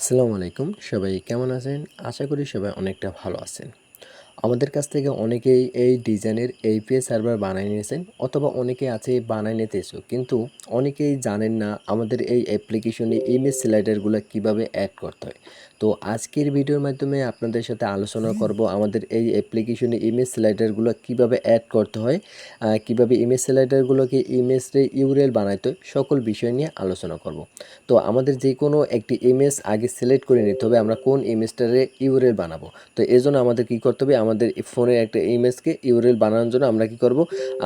আসসালামু আলাইকুম। সবাই কেমন আছেন? আশা করি সবাই অনেকটা ভালো আছেন। আমাদের কাছ থেকে অনেকেই এই ডিজাইনের এইপিএস সার্ভার বানাই নিয়েছেন অথবা অনেকে আছে বানাই নিতে এসো কিন্তু অনেকেই জানেন না আমাদের এই অ্যাপ্লিকেশনে ইমেজ স্লাইডারগুলো কীভাবে অ্যাড করতে হয়। তো আজকের ভিডিওর মাধ্যমে আপনাদের সাথে আলোচনা করব আমাদের এই অ্যাপ্লিকেশনে ইমেজ স্লাইডারগুলো কীভাবে অ্যাড করতে হয় কীভাবে ইমেজ স্লাইডারগুলোকে ইমেজে ইউরেল বানাইতে সকল বিষয় নিয়ে আলোচনা করব। তো আমাদের যে কোনো একটি ইমেজ আগে সিলেক্ট করে নিতে হবে, আমরা কোন ইমেজটারে ইউরেল বানাবো। তো এই জন্য আমাদের কী করতে হবে, আমাদের ফোনের একটা ইমেজকে ইউরেল বানানোর জন্য আমরা কি করব,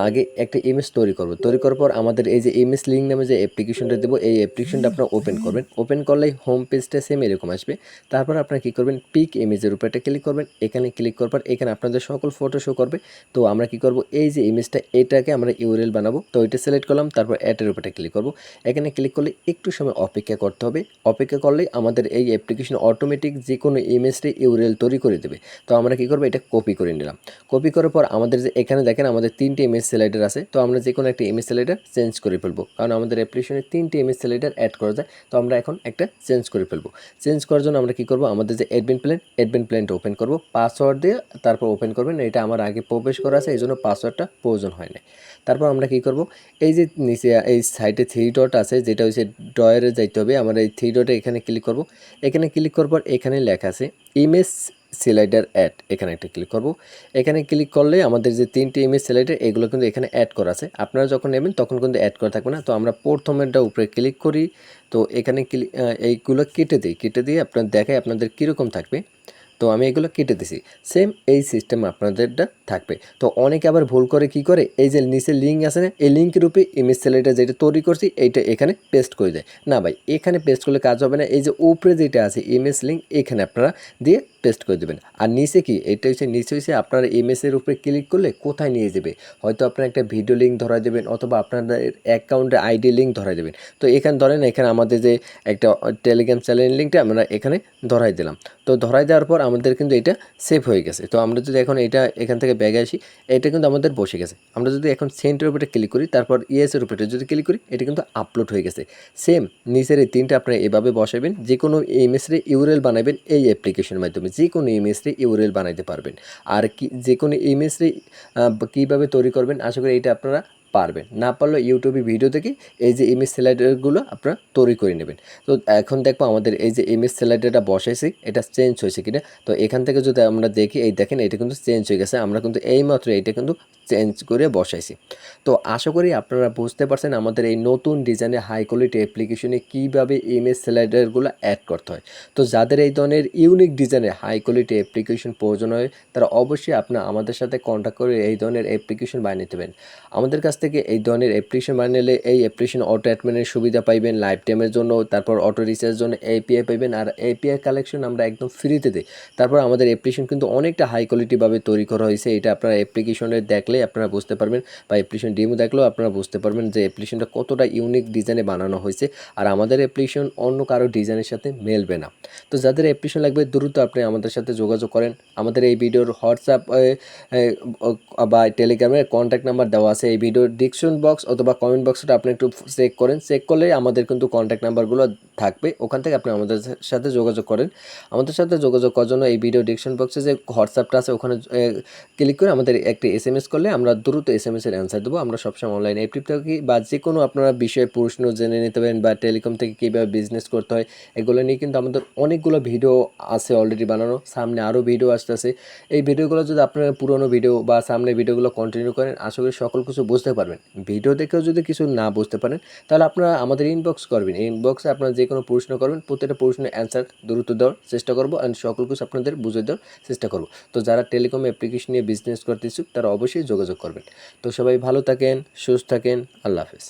আগে একটা ইমেজ তৈরি করব। তৈরি করার পর আমাদের এই যে ইমেজ লিঙ্ক নামে যে অ্যাপ্লিকেশনটা দেবো, এই অ্যাপ্লিকেশনটা আপনারা ওপেন করবেন। ওপেন করলেই হোম পেজটা সেম এরকম আসবে। তারপর আপনারা কী করবেন? পিক ইমেজের উপর একটা ক্লিক করবেন। এখানে ক্লিক করার পর এখানে আপনাদের সকল ফটো শো করবে। তো আমরা কি করব? এই যে ইমেজটা এটাকে আমরা ইউরেল বানাবো। তো এটা সিলেক্ট করলাম, তারপর অ্যাডের উপরে ক্লিক করব। এখানে ক্লিক করলে একটু সময় অপেক্ষা করতে হবে। অপেক্ষা করলেই আমাদের এই অ্যাপ্লিকেশন অটোমেটিক যে কোনো ইমেজটি ইউরেল তৈরি করে দেবে। তো আমরা কি করব? এটা কপি করে নিলাম। কপি করার পর আমাদের যে, এখানে দেখেন আমাদের তিনটে ইমেজ স্লাইডার আছে। তো আমরা যে কোনো একটা ইমেজ স্লাইডার চেঞ্জ করে ফেলব। কারণ আমাদের অ্যাপ্লিকেশনে তিনটে ইমেজ স্লাইডার অ্যাড করা যায়। তো আমরা এখন একটা চেঞ্জ করে ফেলব। চেঞ্জ করার জন্য আমরা কি করব? আমাদের যে অ্যাডমিন প্ল্যান অ্যাডমিন প্ল্যানটা ওপেন করব। পাসওয়ার্ড দিয়ে তারপর ওপেন করবেন এটা আমার আগে প্রবেশ করা আছে এই জন্য পাসওয়ার্ডটা প্রয়োজন হয় না তারপর আমরা কি করব? এই যে নিচে, এই সাইডে থ্রি ডট আছে, যেটা হচ্ছে ডয়ারে যাইতে হবে, আমরা এই থ্রি ডটে এখানে ক্লিক করব। এখানে ক্লিক করার পর এখানে লেখা আছে ইমেজ স্লাইডার অ্যাড এখানে একটা ক্লিক করব। এখানে ক্লিক করলে আমাদের যে তিনটি ইমেজ সিলাইডার, এগুলো কিন্তু এখানে অ্যাড করা আছে। আপনারা যখন নেবেন তখন কিন্তু অ্যাড করা থাকবে না। তো আমরা প্রথমেরটা উপরে ক্লিক করি। তো এখানে ক্লিক এইগুলো কেটে দিই। কেটে দিয়ে আপনার দেখায় আপনাদের কীরকম থাকবে। তো আমি এগুলো কেটে দিছি। সেম এই সিস্টেম আপনাদেরটা থাকবে। তো অনেকে আবার ভুল করে কি করে? এই যে নিচে লিঙ্ক আছে না, এই লিঙ্কের উপরে ইমেজ স্যালাইটা যেটা তৈরি করছি, এইটা এখানে পেস্ট করে দেয়। না ভাই, এখানে পেস্ট করলে কাজ হবে না। এই যে উপরে যেটা আছে ইমেজ লিঙ্ক এখানে আপনারা দিয়ে পেস্ট করে দেবেন। আর নিচে কি? এটা হচ্ছে, নিচে হচ্ছে আপনার ইমেজের উপরে ক্লিক করলে কোথায় নিয়ে যাবে? হয়তো আপনার একটা ভিডিও লিঙ্ক ধরা দেবেন, অথবা আপনাদের অ্যাকাউন্টে আইডি লিঙ্ক ধরা দেবেন। তো এখানে ধরেন, এখানে আমাদের যে একটা টেলিগ্রাম চ্যানেল লিঙ্কটা আমরা এখানে ধরাই দিলাম। তো ধরাই দেওয়ার পর আমাদের কিন্তু এটা সেভ হয়ে গেছে। তো আমরা যদি এখন এটা এখান থেকে ব্যাগে আসি, এটা কিন্তু আমাদের বসে গেছে। আমরা যদি এখন সেন্টের উপরে ক্লিক করি, তারপর ইএসের উপরে যদি ক্লিক করি, এটা কিন্তু আপলোড হয়ে গেছে। সেম নিচের এই তিনটা আপনারা এভাবে বসাবেন যে কোনো ইমেজরে ইউরেল বানাবেন এই অ্যাপ্লিকেশনের মাধ্যমে যে কোনো ইমেজরে ইউরেল বানাইতে পারবেন। আর কি যে কোনো ইমেজরে কীভাবে তৈরি করবেন, আশা করি এটা আপনারা পারবেন। না পারলে ইউটিউবে ভিডিও দেখে এই যে ইমেজ স্লাইডারগুলো আপনারা তৈরি করে নেবেন। তো এখন দেখব আমাদের এই যে ইমেজ স্লাইডারটা বসাইছি, এটা চেঞ্জ হয়েছে কিনা? তো এখান থেকে যদি আমরা দেখি, এই দেখেন এটা কিন্তু চেঞ্জ হয়ে গেছে, আমরা কিন্তু এইমাত্র এটা কিন্তু চেঞ্জ করে বসাইছি। তো আশা করি আপনারা বুঝতে পারছেন আমাদের এই নতুন ডিজাইনের হাই কোয়ালিটি অ্যাপ্লিকেশনে কীভাবে ইমেজ স্লাইডারগুলো অ্যাড করতে হয়। তো যাদের এই ধরনের ইউনিক ডিজাইনের হাই কোয়ালিটি অ্যাপ্লিকেশন প্রয়োজন হয়, তারা অবশ্যই আপনার আমাদের সাথে কন্ট্যাক্ট করে এই ধরনের অ্যাপ্লিকেশন বানিয়ে নিতে আমাদের কাছ থেকে এই ধরনের অ্যাপ্লিকেশন নিলে এই অ্যাপ্লিকেশন অটো অ্যাডমিনের সুবিধা পাইবেন লাইফ টাইমের জন্য, তারপর অটো রিচার্জের জন্য এপিআই পাইবেন আর এপিআই কালেকশন আমরা একদম ফ্রিতে দিই। তারপর আমাদের অ্যাপ্লিকেশন কিন্তু অনেকটা হাই কোয়ালিটিভাবে তৈরি করা হয়েছে। এটা আপনারা অ্যাপ্লিকেশনে দেখলে আপনারা বুঝতে পারবেন বা অ্যাপ্লিকেশন ডেমো দেখলেও আপনারা বুঝতে পারবেন যে অ্যাপ্লিকেশনটা কতটা ইউনিক ডিজাইনে বানানো হয়েছে আর আমাদের অ্যাপ্লিকেশন অন্য কারও ডিজাইনের সাথে মেলবে না। তো যাদের অ্যাপ্লিকেশন লাগবে দ্রুত আপনি আমাদের সাথে যোগাযোগ করেন। আমাদের এই ভিডিওর হোয়াটসঅ্যাপ বা টেলিগ্রামের কন্ট্যাক্ট নাম্বার দেওয়া আছে। এই ভিডিওর ডিকশন বক্স অথবা কমেন্ট বক্সটা আপনি একটু চেক করেন। চেক করলে আমাদের কিন্তু কন্ট্যাক্ট নাম্বারগুলো থাকবে। ওখান থেকে আপনি আমাদের সাথে যোগাযোগ করেন। আমাদের সাথে যোগাযোগ করার জন্য এই ভিডিও ডিকশন বক্সে যে হোয়াটসঅ্যাপটা আছে, ওখানে ক্লিক করে আমাদের একটি এস এম এস করলে আমরা দ্রুত এস এম এসের অ্যান্সার দেবো। আমরা সবসময় অনলাইন অ্যাক্টিভ থাকি বা যে কোনো আপনারা বিষয়ে প্রশ্ন জেনে নিতে পারেন বা টেলিকম থেকে কীভাবে বিজনেস করতে হয়, এগুলো নিয়ে কিন্তু আমাদের অনেকগুলো ভিডিও আছে অলরেডি বানানো। সামনে আরও ভিডিও আসতেছে। এই ভিডিওগুলো যদি আপনারা পুরোনো ভিডিও বা সামনে ভিডিওগুলো কন্টিনিউ করেন, আশা করি সকল কিছু বুঝতে পারবেন। ভিডিও দেখেও যদি কিছু না বুঝতে পারেন, তাহলে আপনারা আমাদের ইনবক্স করবেন। ইনবক্সে আপনারা যে কোনো প্রশ্ন করবেন, প্রত্যেকটা প্রশ্নের অ্যান্সার দ্রুত দেওয়ার চেষ্টা করব অ্যান্ড সকল কিছু আপনাদের বুঝে দেওয়ার চেষ্টা করব। তো যারা টেলিকম অ্যাপ্লিকেশন নিয়ে বিজনেস করতে ইচ্ছুক, তারা অবশ্যই যোগাযোগ করবেন। তো সবাই ভালো থাকেন, সুস্থ থাকেন, আল্লাহ হাফেজ।